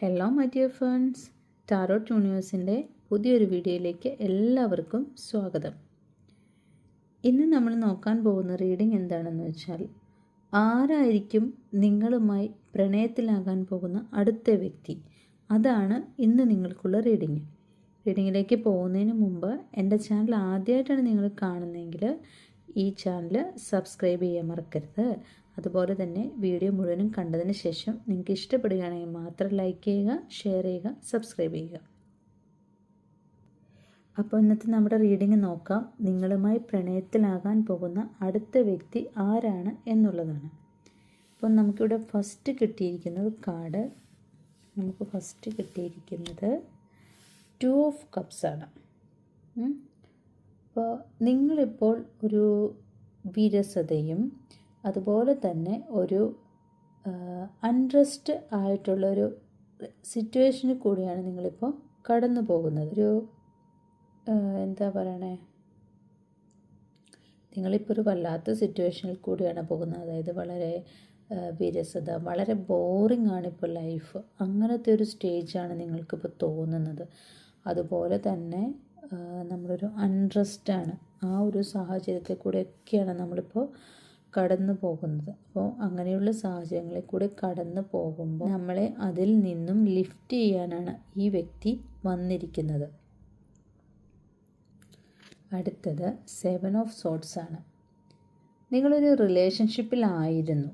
Hello my dear friends tarot യൂണിവേഴ്സിന്റെ പുതിയൊരു വീഡിയോയിലേക്ക് എല്ലാവർക്കും സ്വാഗതം. ഇന്ന് നമ്മൾ നോക്കാൻ പോകുന്ന റീഡിംഗ് എന്താണെന്ന് വെച്ചാൽ ആരായിരിക്കും നിങ്ങളുമായി പ്രണയത്തിലാകാൻ പോകുന്ന അടുത്ത വ്യക്തി? അതാണ് ഇന്ന് നിങ്ങൾക്കുള്ള റീഡിങ് റീഡിങ്ങിലേക്ക് പോകുന്നതിന് മുമ്പ് എന്റെ ചാനൽ ആദ്യമായിട്ടാണ് നിങ്ങൾ കാണുന്നതെങ്കിൽ ഈ ചാനൽ സബ്സ്ക്രൈബ് ചെയ്യാൻ മറക്കരുത്. അതുപോലെ തന്നെ വീഡിയോ മുഴുവനും കണ്ടതിന് ശേഷം നിങ്ങൾക്ക് ഇഷ്ടപ്പെടുകയാണെങ്കിൽ മാത്രം ലൈക്ക് ചെയ്യുക ഷെയർ ചെയ്യുക സബ്സ്ക്രൈബ് ചെയ്യുക. അപ്പോൾ ഇന്നത്തെ നമ്മുടെ റീഡിംഗ് നോക്കാം. നിങ്ങളുമായി പ്രണയത്തിലാകാൻ പോകുന്ന അടുത്ത വ്യക്തി ആരാണ് എന്നുള്ളതാണ്. അപ്പോൾ നമുക്കിവിടെ ഫസ്റ്റ് കിട്ടിയിരിക്കുന്നത് കാർഡ് നമുക്ക് ഫസ്റ്റ് കിട്ടിയിരിക്കുന്നത് ടു ഓഫ് കപ്സ് ആണ്. അപ്പോൾ നിങ്ങളിപ്പോൾ ഒരു വിരസതയും അതുപോലെ തന്നെ ഒരു അൺട്രസ്റ്റ് ആയിട്ടുള്ളൊരു സിറ്റുവേഷനിൽ കൂടിയാണ് നിങ്ങളിപ്പോൾ കടന്നു പോകുന്നത്. ഒരു എന്താ പറയണേ? നിങ്ങളിപ്പോൾ ഒരു വല്ലാത്ത സിറ്റുവേഷനിൽ കൂടിയാണ് പോകുന്നത്. അതായത് വളരെ വിരസത വളരെ ബോറിംഗ് ആണ് ഇപ്പോൾ ലൈഫ് അങ്ങനത്തെ ഒരു സ്റ്റേജാണ് നിങ്ങൾക്കിപ്പോൾ തോന്നുന്നത്. അതുപോലെ തന്നെ നമ്മളൊരു അൺട്രസ്റ്റാണ് ആ ഒരു സാഹചര്യത്തിൽ കൂടെയൊക്കെയാണ് നമ്മളിപ്പോൾ കടന്നു പോകുന്നത്. അപ്പോൾ അങ്ങനെയുള്ള സാഹചര്യങ്ങളിൽ കൂടെ കടന്നു പോകുമ്പോൾ നമ്മളെ അതിൽ നിന്നും ലിഫ്റ്റ് ചെയ്യാനാണ് ഈ വ്യക്തി വന്നിരിക്കുന്നത്. അടുത്തത് സെവൻ ഓഫ് സോട്ട്സ് ആണ്. നിങ്ങളൊരു റിലേഷൻഷിപ്പിലായിരുന്നു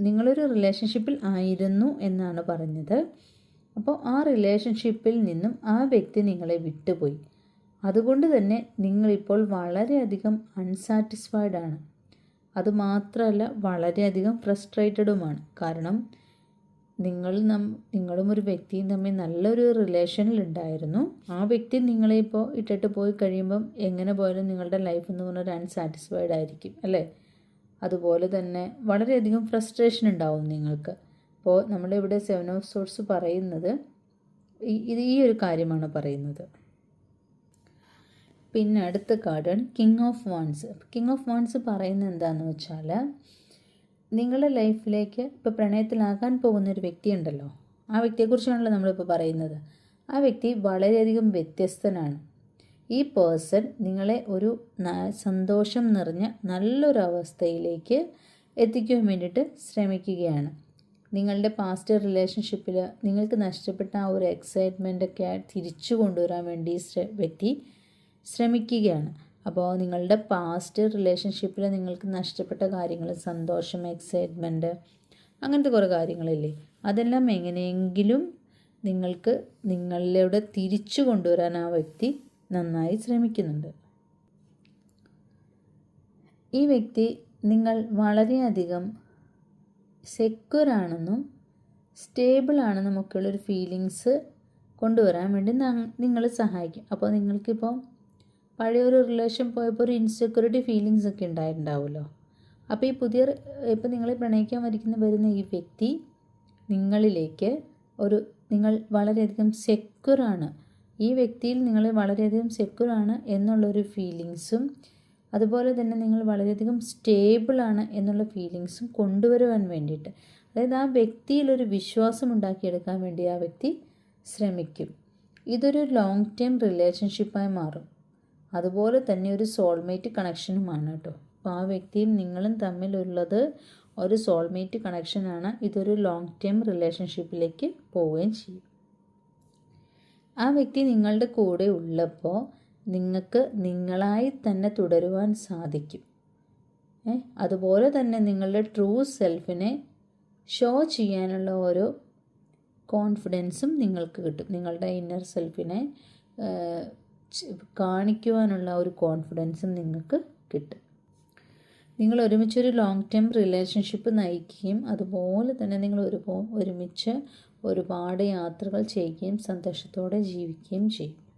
നിങ്ങളൊരു റിലേഷൻഷിപ്പിൽ ആയിരുന്നു എന്നാണ് പറഞ്ഞത്. അപ്പോൾ ആ റിലേഷൻഷിപ്പിൽ നിന്നും ആ വ്യക്തി നിങ്ങളെ വിട്ടുപോയി. അതുകൊണ്ട് തന്നെ നിങ്ങളിപ്പോൾ വളരെയധികം അൺസാറ്റിസ്ഫൈഡ് ആണ്. അതുമാത്രമല്ല വളരെയധികം ഫ്രസ്ട്രേറ്റഡുമാണ് കാരണം നിങ്ങൾ നം നിങ്ങളും ഒരു വ്യക്തിയും തമ്മിൽ നല്ലൊരു റിലേഷനിൽ ഉണ്ടായിരുന്നു. ആ വ്യക്തി നിങ്ങളെ ഇപ്പോൾ ഇട്ടിട്ട് പോയി കഴിയുമ്പം എങ്ങനെ പോയാലും നിങ്ങളുടെ ലൈഫ് എന്ന് പറഞ്ഞാൽ അൺസാറ്റിസ്ഫൈഡ് ആയിരിക്കും അല്ലേ? അതുപോലെ തന്നെ വളരെയധികം ഫ്രസ്ട്രേഷൻ ഉണ്ടാവും നിങ്ങൾക്ക്. അപ്പോൾ നമ്മുടെ നമ്മളിവിടെ സെവൻ ഓഫ് സോഴ്സ് പറയുന്നത് ഇത് ഈ ഒരു കാര്യമാണ് പറയുന്നത്. പിന്നെ അടുത്ത കാർഡാണ് king of wands king of wands പറയുന്നത് എന്താണെന്ന് വെച്ചാൽ നിങ്ങളുടെ ലൈഫിലേക്ക് ഇപ്പോൾ പ്രണയത്തിലാകാൻ പോകുന്ന ഒരു വ്യക്തിയുണ്ടല്ലോ. ആ വ്യക്തിയെക്കുറിച്ചാണല്ലോ നമ്മളിപ്പോൾ പറയുന്നത്. ആ വ്യക്തി വളരെയധികം വ്യത്യസ്തനാണ്. ഈ പേഴ്സൺ നിങ്ങളെ ഒരു സന്തോഷം നിറഞ്ഞ നല്ലൊരു അവസ്ഥയിലേക്ക് എത്തിക്കുവാൻ വേണ്ടിയിട്ട് ശ്രമിക്കുകയാണ്. നിങ്ങളുടെ പാസ്റ്റ് റിലേഷൻഷിപ്പിൽ നിങ്ങൾക്ക് നഷ്ടപ്പെട്ട ആ ഒരു എക്സൈറ്റ്മെന്റൊക്കെ തിരിച്ചു കൊണ്ടുവരാൻ വേണ്ടി വ്യക്തി ശ്രമിക്കുകയാണ്. അപ്പോൾ നിങ്ങളുടെ പാസ്റ്റ് റിലേഷൻഷിപ്പിൽ നിങ്ങൾക്ക് നഷ്ടപ്പെട്ട കാര്യങ്ങൾ സന്തോഷം എക്സൈറ്റ്മെന്റ് അങ്ങനത്തെ കുറേ കാര്യങ്ങളില്ലേ? അതെല്ലാം എങ്ങനെയെങ്കിലും നിങ്ങൾക്ക് നിങ്ങളിലൂടെ തിരിച്ചു കൊണ്ടുവരാൻ ആ വ്യക്തി നന്നായി ശ്രമിക്കുന്നുണ്ട്. ഈ വ്യക്തി നിങ്ങൾ വളരെയധികം സെക്യൂർ ആണെന്നും സ്റ്റേബിൾ ആണെന്നും ഒക്കെയുള്ളൊരു ഫീലിങ്സ് കൊണ്ടുവരാൻ വേണ്ടി നിങ്ങൾ സഹായിക്കും. അപ്പോൾ നിങ്ങൾക്കിപ്പോൾ പഴയ ഒരു റിലേഷൻ പോയപ്പോൾ ഒരു ഇൻസെക്യൂരിറ്റി ഫീലിങ്സ് ഒക്കെ ഉണ്ടായിട്ടുണ്ടാവുമല്ലോ. അപ്പോൾ ഈ പുതിയ ഇപ്പോൾ നിങ്ങളെ പ്രണയിക്കാൻ വരിക്കുന്ന വരുന്ന ഈ വ്യക്തി നിങ്ങളിലേക്ക് ഒരു നിങ്ങൾ വളരെയധികം സെക്യൂറാണ് ഈ വ്യക്തിയിൽ നിങ്ങൾ വളരെയധികം സെക്യൂറാണ് എന്നുള്ളൊരു ഫീലിങ്സും അതുപോലെ തന്നെ നിങ്ങൾ വളരെയധികം സ്റ്റേബിളാണ് എന്നുള്ള ഫീലിങ്സും കൊണ്ടുവരുവാൻ വേണ്ടിയിട്ട്. അതായത് ആ വ്യക്തിയിലൊരു വിശ്വാസം ഉണ്ടാക്കിയെടുക്കാൻ വേണ്ടി ആ വ്യക്തി ശ്രമിക്കും. ഇതൊരു ലോങ് ടേം റിലേഷൻഷിപ്പായി മാറും. അതുപോലെ തന്നെ ഒരു സോൾമേറ്റ് കണക്ഷനുമാണ് കേട്ടോ. അപ്പോൾ ആ വ്യക്തിയും നിങ്ങളും തമ്മിലുള്ളത് ഒരു സോൾമേറ്റ് കണക്ഷനാണ് ഇതൊരു ലോങ് ടേം റിലേഷൻഷിപ്പിലേക്ക് പോവുകയും ചെയ്യും. ആ വ്യക്തി നിങ്ങളുടെ കൂടെ ഉള്ളപ്പോൾ നിങ്ങൾക്ക് നിങ്ങളായി തന്നെ തുടരുവാൻ സാധിക്കും. അതുപോലെ തന്നെ നിങ്ങളുടെ ട്രൂ സെൽഫിനെ ഷോ ചെയ്യാനുള്ള ഓരോ കോൺഫിഡൻസും നിങ്ങൾക്ക് കിട്ടും. നിങ്ങളുടെ ഇന്നർ സെൽഫിനെ കാണിക്കുവാനുള്ള ഒരു കോൺഫിഡൻസും നിങ്ങൾക്ക് കിട്ടും. നിങ്ങൾ ഒരുമിച്ചൊരു ലോങ് ടേം റിലേഷൻഷിപ്പ് നയിക്കുകയും അതുപോലെ തന്നെ നിങ്ങൾ ഒരുപോ ഒരുമിച്ച് ഒരുപാട് യാത്രകൾ ചെയ്യുകയും സന്തോഷത്തോടെ ജീവിക്കുകയും ചെയ്യും.